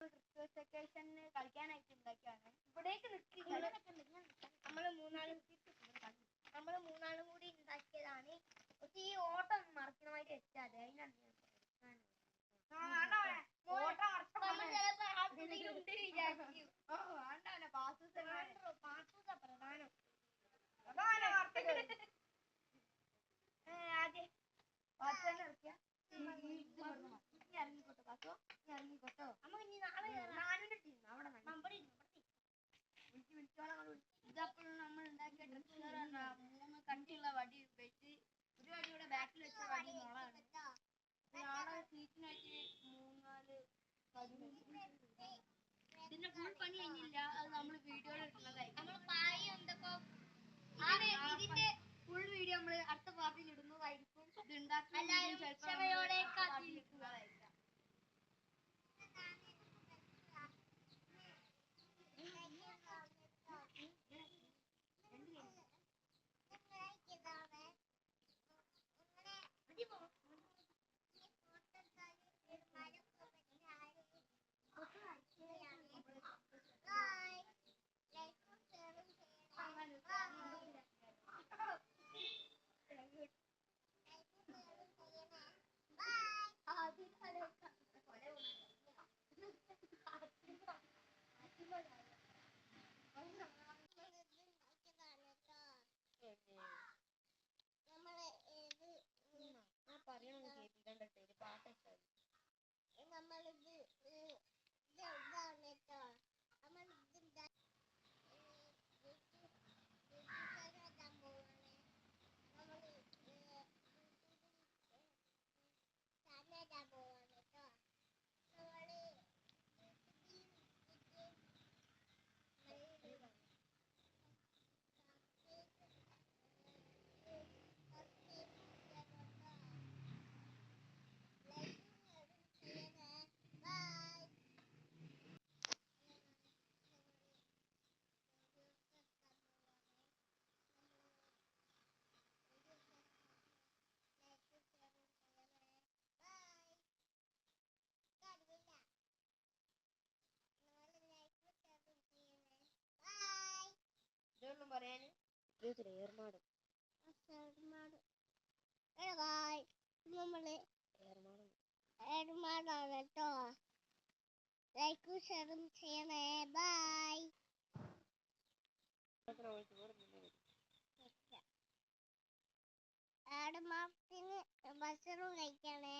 Christmas വെക്കേഷന് കളിക്കാനായിട്ട് ഉണ്ടാക്കിയാണ് ഇവിടേക്ക് നിൽക്കി നമ്മൾ മൂന്നാളും നമ്മൾ മൂന്നാളും കൂടി ഉണ്ടാക്കിയതാണ് പക്ഷെ ഈ ഓട്ടം മറക്കണമായിട്ട് വെച്ചാതെ അതിനാണ് പ്രധാനം. ആദ്യം പാത്രം ഇറക്കിയ ഇറങ്ങിക്കോട്ടോ നമുക്ക് ഇനി നാളെ അവിടെ വിളിച്ച് വിളിച്ചോളാം ഇതപ്പോൾ നമ്മൾ ഉണ്ടാക്കിയ ഡ്രസ്സുകൾ മൂന്ന് കട്ടിയുള്ള വടി വെച്ച് ഒരു വടി ഇവിടെ ബാക്കിൽ വെച്ച വടി മുളാണ്. നാളെ സീറ്റിനായിട്ട് മൂന്നാൽ വടി വെച്ച്. ഇതിന്റെ ഫുൾ പണി കഴിഞ്ഞില്ല. അത് നമ്മൾ വീഡിയോയിൽ ഇടുന്നതായി നമ്മൾ പായ എന്തൊക്കെ വേണം പറയാൻ ഇദ്ദേഹത്തിന് ചെയ്യണേ. ബൈ ഏർമാടത്തിന് ഭക്ഷണം കഴിക്കണേ.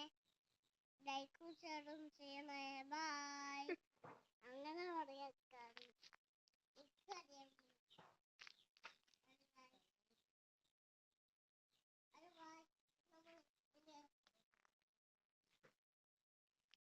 ലൈക്കും ഷെയറും ചെയ്യണേ. ബൈ അങ്ങനെ പറയാൻ